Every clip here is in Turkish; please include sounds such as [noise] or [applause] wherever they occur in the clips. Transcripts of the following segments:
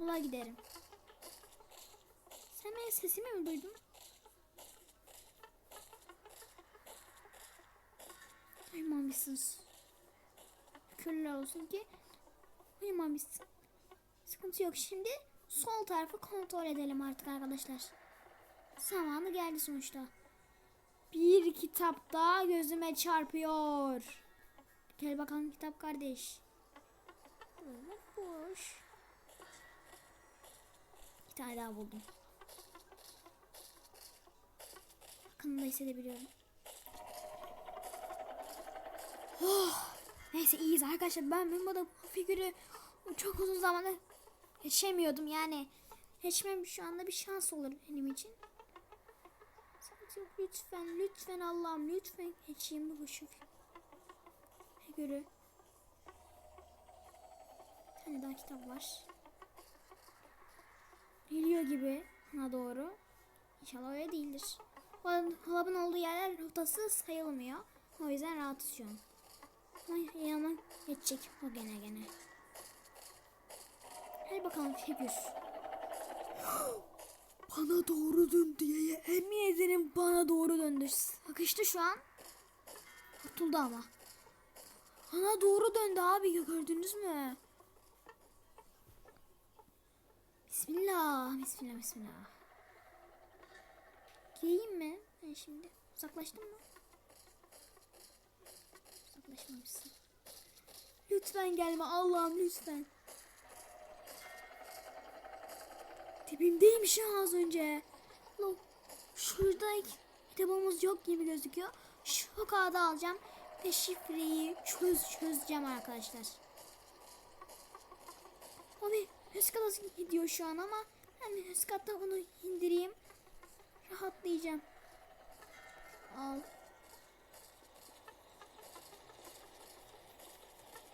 Kolay giderim. Sen benim sesimi mi duydun? Uyumamışsınız. Şükürler olsun ki uyumamışsın. Sıkıntı yok. Şimdi sol tarafı kontrol edelim artık arkadaşlar. Zamanı geldi sonuçta. Bir kitap daha gözüme çarpıyor. Gel bakalım kitap kardeş. Boş. Daha buldum. Yakında hissedebiliyorum. Oh, neyse iyiyiz arkadaşlar. Ben ben bu figürü çok uzun zamandır geçemiyordum yani. Geçmem şu anda bir şans olur benim için. Sadece lütfen lütfen Allah'ım lütfen geçeyim bu şu figürü. Bir tane daha kitap var. Geliyor gibi bana doğru. İnşallah öyle değildir. Dolabın olduğu yerler rotası sayılmıyor. O yüzden rahatız şu an. Ama geçecek o gene gene. Hadi bakalım figür. [gasps] bana doğru dön diye emin ederim bana doğru döndü. Sıkıştı şu an. Kurtuldu ama. Bana doğru döndü abi gördünüz mü? Bismillah, bismillah, bismillah. Gireyim mi? Ben şimdi uzaklaştım mı? Uzaklaşmamışsın. Lütfen gelme Allah'ım lütfen. Dibimdeymiş ya az önce. Lo, şurada kitabımız yok gibi gözüküyor. Şu kağıdı alacağım ve şifreyi çöz çözeceğim arkadaşlar. Abi kata gidiyor şu an ama ben üst katta onu indireyim. Rahatlayacağım. Al.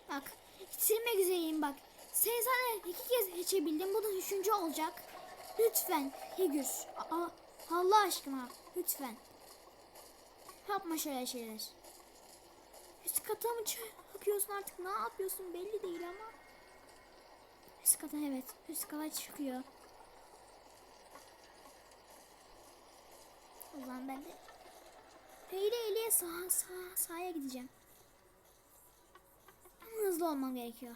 Bak bitirmek üzereyim bak. Seni zaten iki kez geçebildim. Bu da üçüncü olacak. Lütfen figür. Aa, Allah aşkına lütfen. Yapma şöyle şeyler. Üst kata mı çıkıyorsun artık ne yapıyorsun belli değil ama. Üst kata evet üst kata çıkıyor. Zaman ben de eğri eğriye sağa sağa sağa gideceğim. Ama hızlı olmam gerekiyor.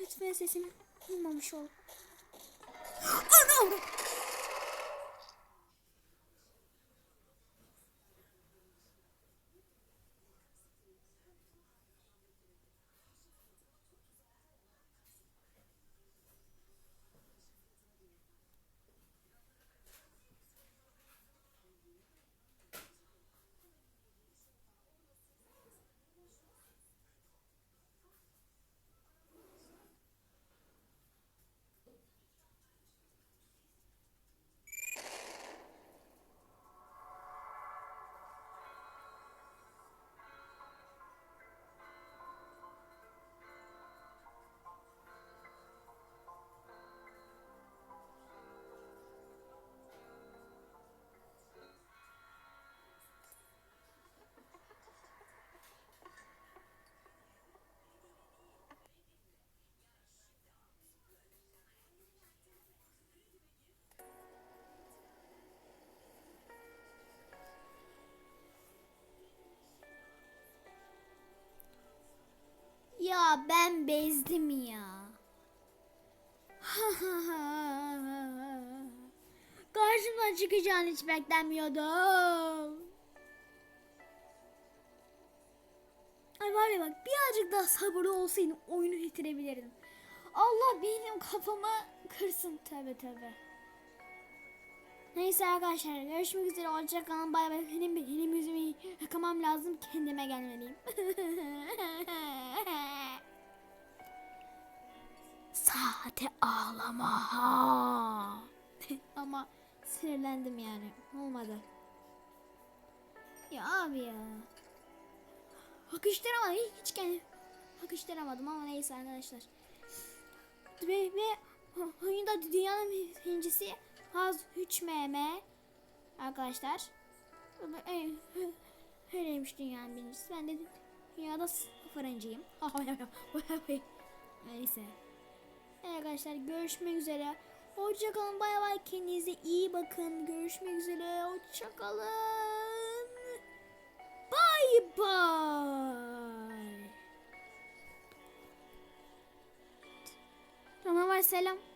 Lütfen sesimi duymamış ol. Anam! Ben bezdim ya. [laughs] Karşımdan çıkacağını hiç beklemiyordum. Ay var ya bak birazcık daha sabırlı olsaydım oyunu bitirebilirdim. Allah benim kafamı kırsın tövbe tövbe. Neyse arkadaşlar görüşmek üzere hoşçakalın bay bay benim benim yüzümü yıkamam lazım kendime gelmeliyim. [laughs] Saate ağlama. [laughs] Ama sinirlendim yani olmadı. Ya abi ya. Hakıştıramadım hiç kendi hakıştıramadım ama neyse arkadaşlar. Ve, ve oyunda dünyanın birincisi Haz 3 mm arkadaşlar. Öyleymiş dünyanın birincisi. Ben de dünyada sıfırıncıyım. [laughs] Neyse. Evet arkadaşlar görüşmek üzere. Hoşçakalın bay bay kendinize iyi bakın. Görüşmek üzere. Hoşçakalın. Bay bay. Canavar selam.